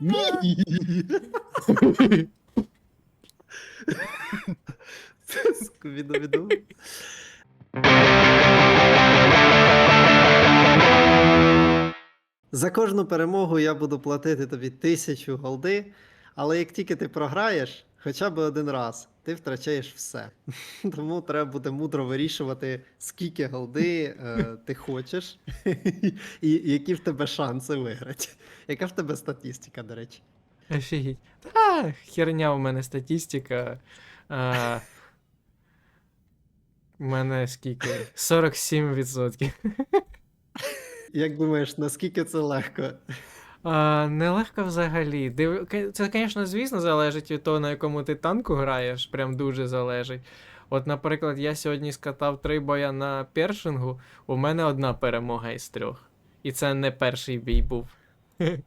Ні. Це скубіду За кожну перемогу я буду платити тобі тисячу голди, але як тільки ти програєш, хоча б один раз, ти втрачаєш все. Тому треба буде мудро вирішувати, скільки голди е, ти хочеш, і які в тебе шанси виграти. Яка в тебе статистика, до речі? Офігеть. Та, херня у мене статистика. А, у мене скільки? 47%. Як думаєш, наскільки це легко? Нелегко взагалі. Див... Це, звісно, звісно, залежить від того, на якому ти танку граєш. Прям дуже залежить. От, наприклад, я сьогодні скатав три боя на першингу, у мене одна перемога із трьох. І це не перший бій був.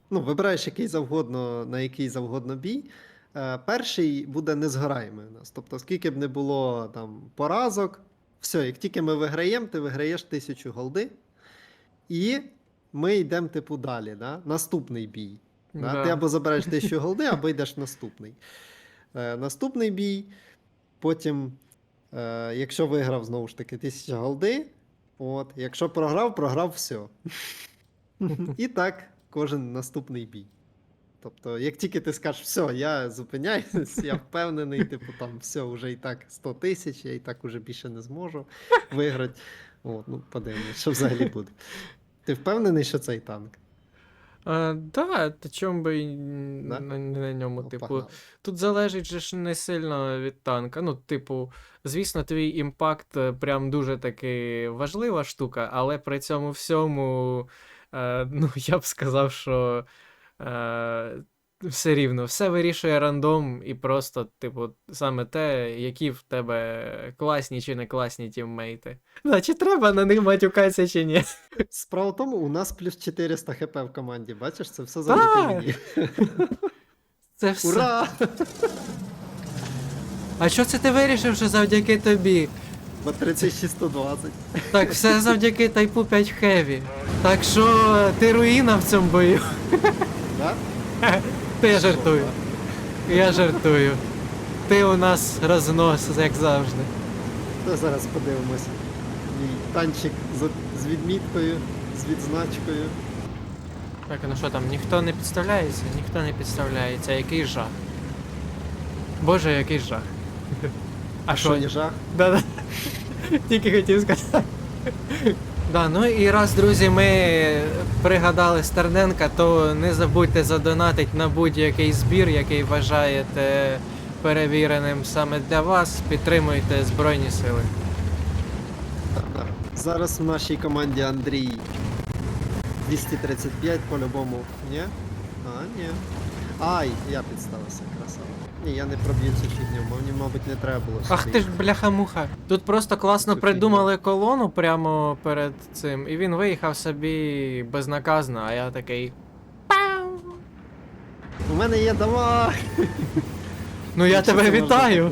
Ну, вибираєш який завгодно, на який завгодно бій. Е, перший буде незгораємий у нас. Тобто, скільки б не було там поразок, все, як тільки ми виграємо, ти виграєш тисячу голди. І ми йдемо, типу, далі. Да? Наступний бій. Да? Да. Ти або забираєш тисячу голди, або йдеш наступний. Е, наступний бій. Потім, е, якщо виграв, знову ж таки, тисяча голди. От, якщо програв, програв все. І так, кожен наступний бій. Тобто, як тільки ти скажеш, все, я зупиняюсь, я впевнений, типу там все, вже і так 100 тисяч, я і так уже більше не зможу виграти. От, ну, подивимось, що взагалі буде. Ти впевнений, що цей танк? А, да, та чому би і Да? на, на ньому, Ну, типу. погнали. Тут залежить же ж не сильно від танка. Ну, типу, звісно, твій імпакт е, прям дуже таки важлива штука, але при цьому всьому, е, ну, я б сказав, що е, все рівно, все вирішує рандом, і просто, типу, саме те, які в тебе класні чи не класні тіммейти. Да, чи треба на них матюкатися, чи ні? Справа в тому, у нас плюс 400 хп в команді. Бачиш, це все завдяки мені. Це все. Ура! А що це ти вирішив, що завдяки тобі? Бо 3620. Так, все завдяки Тайпу 5 Heavy. Так що ти руїна в цьому бою. Да? Ти я жартую. Я жартую. Ти у нас рознос, як завжди. То зараз подивимося. Мій танчик з, відміткою, з відзначкою. Так, ну що там, ніхто не підставляється? Ніхто не підставляється. Який жах. Боже, який жах. А Що що? не жах? Да-да. Тільки хотів сказати. Да, ну і раз, друзі, ми пригадали Стерненка, то не забудьте задонатити на будь-який збір, який вважаєте перевіреним саме для вас. Підтримуйте Збройні Сили. Зараз в нашій команді Андрій 235 по-любому. Ні? А, ні. Ай, я підставився, красава. Ні, я не проб'ю цю фігню, мені, мабуть, не треба було. Ах ти ж бляха-муха. Тут просто класно Цю придумали колону прямо перед цим, і він виїхав собі безнаказно, а я такий. Пау! У мене є давай! Ну я тебе вітаю!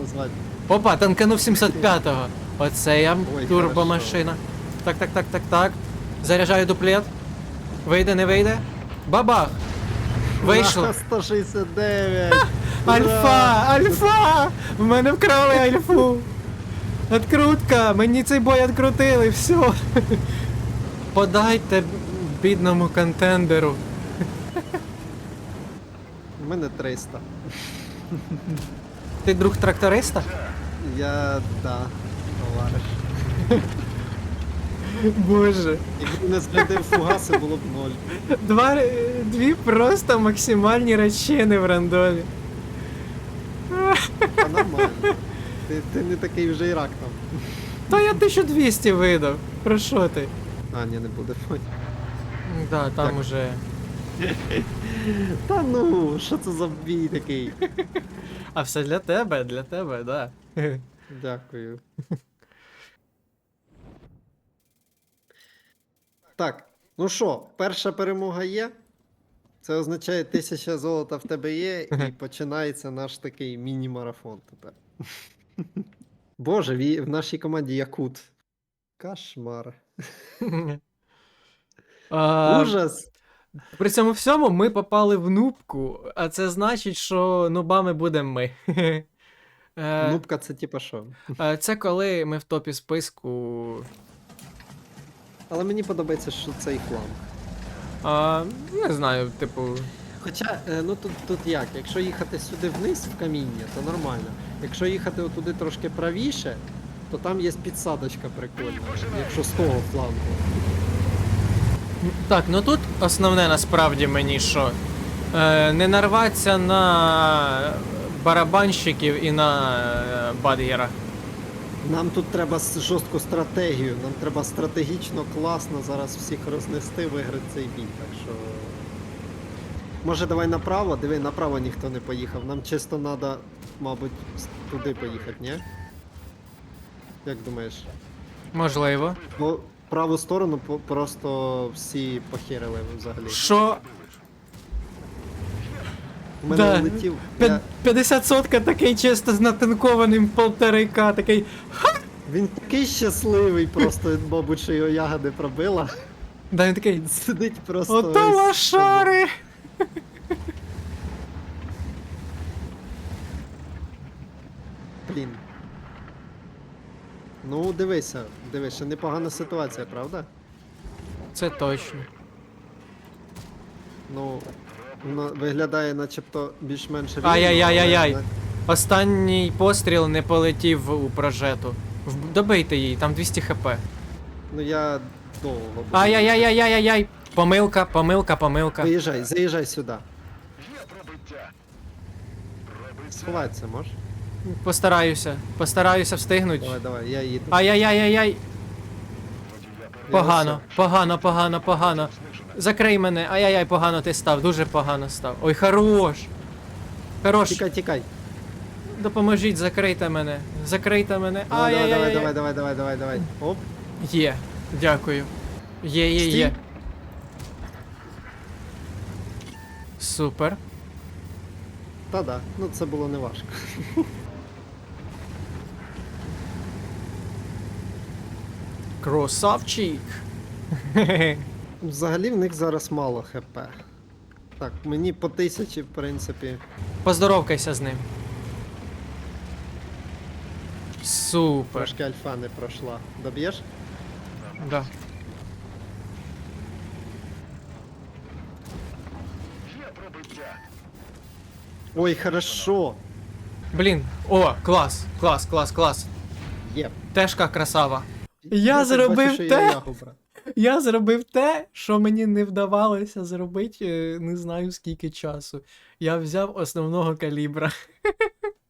Опа, танканув 75-го. Оце я Ой, турбомашина. Так, так, так, так, так. Заряджаю дуплет. Вийде, не вийде. Бабах! Вийшло. 169! Альфа! Альфа! В мене вкрали альфу! Открутка! Мені цей бой открутили, все. Подайте бідному контендеру. У мене 300. Ти друг тракториста? Я, да, товариш. Боже. Якби не зглядив фугаси, було б ноль. Два, е, дві просто максимальні речини в рандомі. Та нормально. Ти, ти не такий вже і рак там. Та я 1200 видав. Про що ти? А, ні, не буде. Ой. Да, там Так. уже. Та ну, що це за бій такий? А все для тебе, для тебе, да. Дякую. Так, ну що, перша перемога є. Це означає, тисяча золота в тебе є, і починається наш такий міні-марафон тепер. Боже, в нашій команді Якут. Кошмар. А, Ужас! При цьому всьому ми попали в нубку, а це значить, що нубами будемо ми. Е, Нубка це типа що? е, Це коли ми в топі списку. Але мені подобається, що цей фланг. А, не знаю, типу. Хоча, е, ну тут, тут як, якщо їхати сюди вниз в каміння, то нормально. Якщо їхати отуди трошки правіше, то там є підсадочка прикольна, якщо з того флангу. Так, ну тут основне насправді мені що. Е, не нарватися на барабанщиків і на е, бадгера. Нам тут треба жорстку стратегію, нам треба стратегічно класно зараз всіх рознести, виграти цей бій. Так що. Може давай направо? Диви, направо ніхто не поїхав. Нам чисто треба, мабуть, туди поїхати, ні? Як думаєш? Можливо. Бо праву сторону просто всі похерили взагалі. Що? У мене Да. летів. Я... 50 сотка такий чисто з натинкованим полтора такий. Він такий щасливий, просто, мабуть, що його ягоди пробила. Да, він такий. Сидить просто. Ото лошари! Блін. Ну, дивися, дивись, ще непогана ситуація, правда? Це точно. Ну, воно виглядає начебто більш-менш рівно. Ай-яй-яй-яй-яй. але- Останній постріл не полетів у прожету. В- Добийте її, там 200 хп. Ну я довго. буду. Ай-яй-яй-яй-яй-яй! Помилка, помилка, помилка. Виїжджай, заїжджай сюди. Сховатися можеш? Постараюся. Постараюся встигнути. Давай, давай, я їду. Ай-яй-яй-яй-яй! Погано, погано, погано, погано. Закрий мене. Ай-яй-яй, погано ти став, дуже погано став. Ой, хорош. Хорош. Тікай, тікай. Допоможіть, закрийте мене. Закрийте мене. Давай, давай, давай, Ай-яй-яй. давай, давай, давай, давай, давай. Оп. Є. Дякую. Є, є, Стій. є. Супер. Та да, ну це було не важко. Красавчик. Взагалі в них зараз мало хп. Так, мені по тисячі, в принципі. Поздоровкайся з ним. Супер. Трошки альфа не пройшла. Доб'єш? Да. Ой, хорошо! Блін. О, клас, клас, клас, клас. Є. Тешка красава. Я зробив бачу, що я те. Я зробив те, що мені не вдавалося зробити е, не знаю скільки часу. Я взяв основного калібра.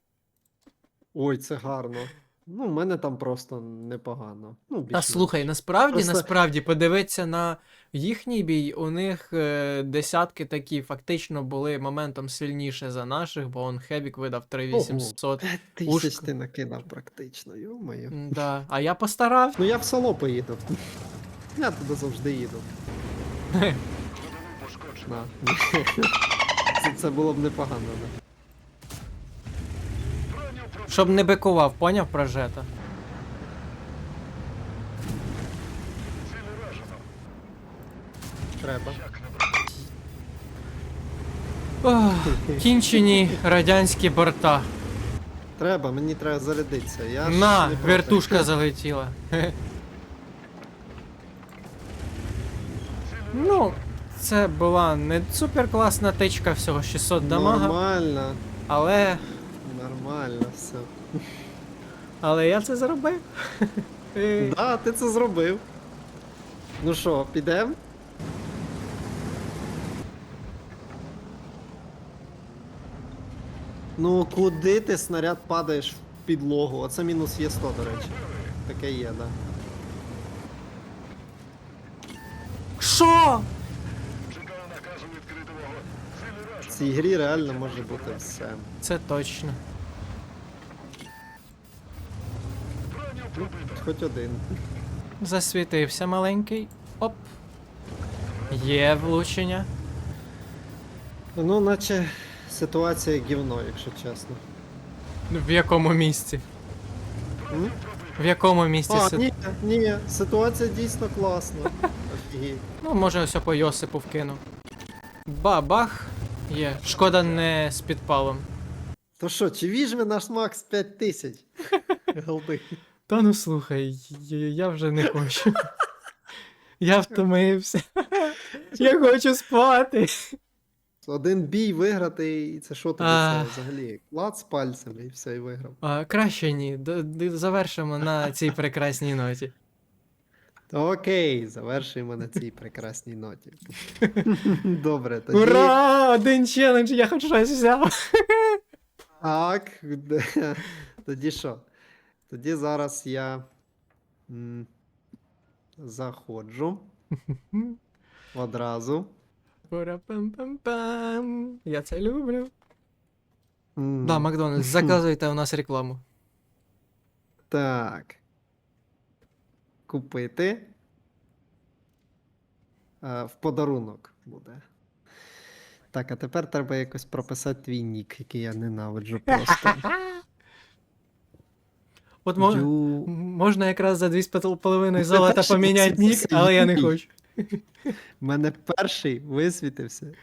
Ой, це гарно. Ну, в мене там просто непогано. Ну, Та слухай, насправді, Просто- насправді, подивитися на їхній бій, у них е, десятки такі фактично були моментом сильніше за наших, бо он Хевік видав 3800. П'ять тисяч Ушко. ти накидав практично, йо-моє. Да. А я постарав. Ну я в село поїду. Я туди завжди їду. На. Це, це було б непогано, да. Щоб не бикував, поняв прожета? Треба. Ох, кінчені радянські борта. Треба, мені треба зарядитися. Я ж На, не проти. вертушка залетіла. Хе. Ну, це була не супер класна тичка, всього 600 дамага, Нормально, але, нормально все. але я це зробив. Е, Да, ти це зробив. Ну що, підемо? Ну, куди ти снаряд падаєш в підлогу? Оце мінус є 100, до речі. Таке є, да. Що? В цій грі реально може бути все. Це точно. Хоч один. Засвітився маленький. Оп. Є влучення. Ну, наче ситуація гівно, якщо чесно. В якому місці? М? В якому місці? А, си- ні, ні, ситуація дійсно класна. Ну, може, ось по Йосипу вкину. Ба-бах. Є. Шкода не з підпалом. То що, чи віжме наш Макс 5000? Голди. Та ну слухай, я, вже не хочу. Я втомився. Я хочу спати. Один бій виграти, і це що тобі це взагалі? Клад з пальцями і все, і виграв. А, краще ні. Завершимо на цій прекрасній ноті. Окей, завершуємо на цій прекрасній ноті. Добре, тоді. Ура! Один челендж, я хоч щось взяв. Так. Тоді що? Тоді зараз я м, заходжу одразу. Пара-пам-пам-пам. Я це люблю. М, Да, Макдональдс, заказуйте у нас рекламу. Так. Купити. Е, в подарунок буде. Так, а тепер треба якось прописати твій нік, який я ненавиджу просто. От мо... Ю... можна якраз за 2,5 золота поміняти нік, але я не хочу. У мене перший висвітився.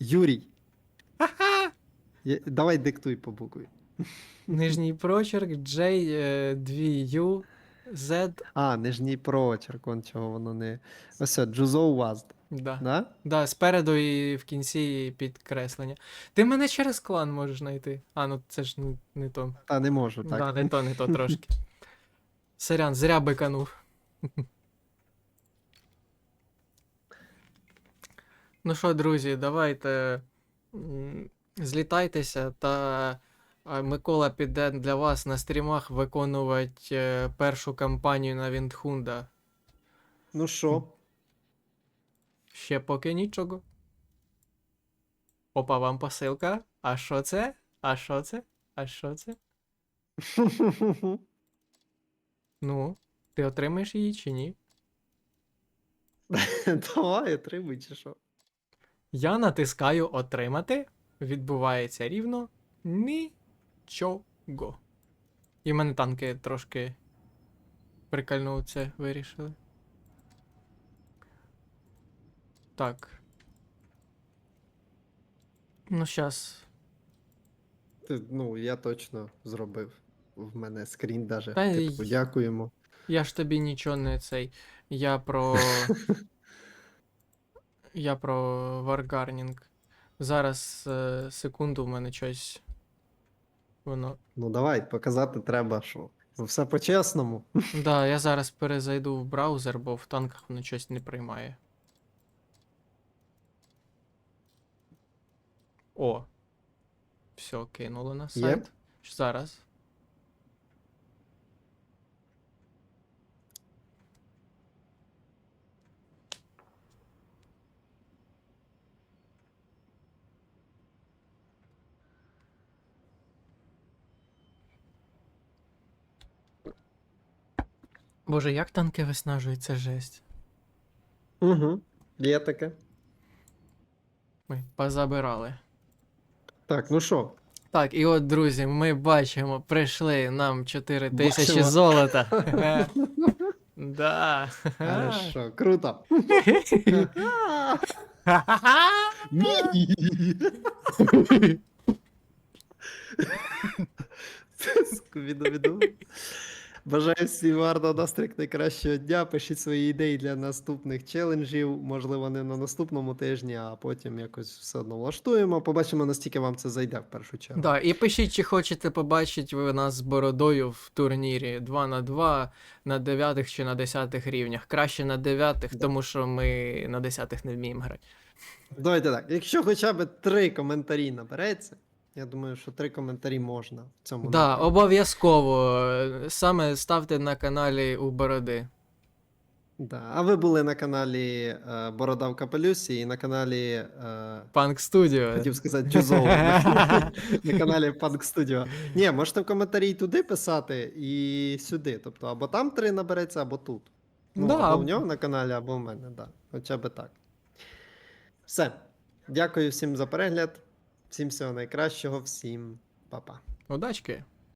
Юрій. Я- Давай диктуй по букві. Нижній прочерк, J, е, 2U, Z. А, нижній прочерк, он чого воно не. Ось, Джузоу Вазд. Да. Да? Да, спереду і в кінці підкреслення. Ти мене через клан можеш знайти. А, ну це ж не, не то. Та не можу, так. Да, не то, не то трошки. Сорян, зря биканув. Ну що, друзі, давайте злітайтеся, та Микола піде для вас на стрімах виконувати е, першу кампанію на Віндхунда. Ну що? Ще поки нічого. Опа, вам посилка. А що це? А що це? А що це? Ну, ти отримаєш її чи ні? Давай, отримуй, чи що. Я натискаю отримати. Відбувається рівно нічого. І в мене танки трошки прикольно це вирішили. Так. Ну, щас. Ти, ну, я точно зробив. В мене скрін даже. Та й- Типу, дякуємо. Я ж тобі нічого не цей. Я про. Я про Варгарнінг. Зараз е, секунду в мене щось. Воно. Ну давай, показати треба, що. Все по-чесному. Да, я зараз перезайду в браузер, бо в танках воно щось не приймає. О. Все, кинуло на сайт. Зараз. Боже, як танки виснажують, це жесть. Угу. Є таке. Ми позабирали. Так, ну що? Так, і от, друзі, ми бачимо, прийшли нам 4 тисячі Бачимо. золота. Да. Хорошо, круто. Скубіду-біду. Бажаю всім гарного настрою найкращого дня. Пишіть свої ідеї для наступних челенджів. Можливо, не на наступному тижні, а потім якось все одно влаштуємо. Побачимо, наскільки вам це зайде в першу чергу. Да, і пишіть, чи хочете побачити ви нас з бородою в турнірі 2 на 2 на 9 чи на 10 рівнях. Краще на 9, Да. тому що ми на 10 не вміємо грати. Давайте так. Якщо хоча б три коментарі набереться, я думаю, що три коментарі можна в цьому. Да, обов'язково. Саме ставте на каналі у бороди. Да. А ви були на каналі е, Борода в Капелюсі і на каналі. Е, Панк Студіо. Хотів сказати Джузоу. на, на каналі Punk Studio. Ні, можете в коментарі і туди писати, і сюди. Тобто, або там три набереться, або тут. Ну, Да. Або в нього на каналі, або в мене, да. Хоча б так. Все. Дякую всім за перегляд. Всім всього найкращого, всім па-па. Удачки!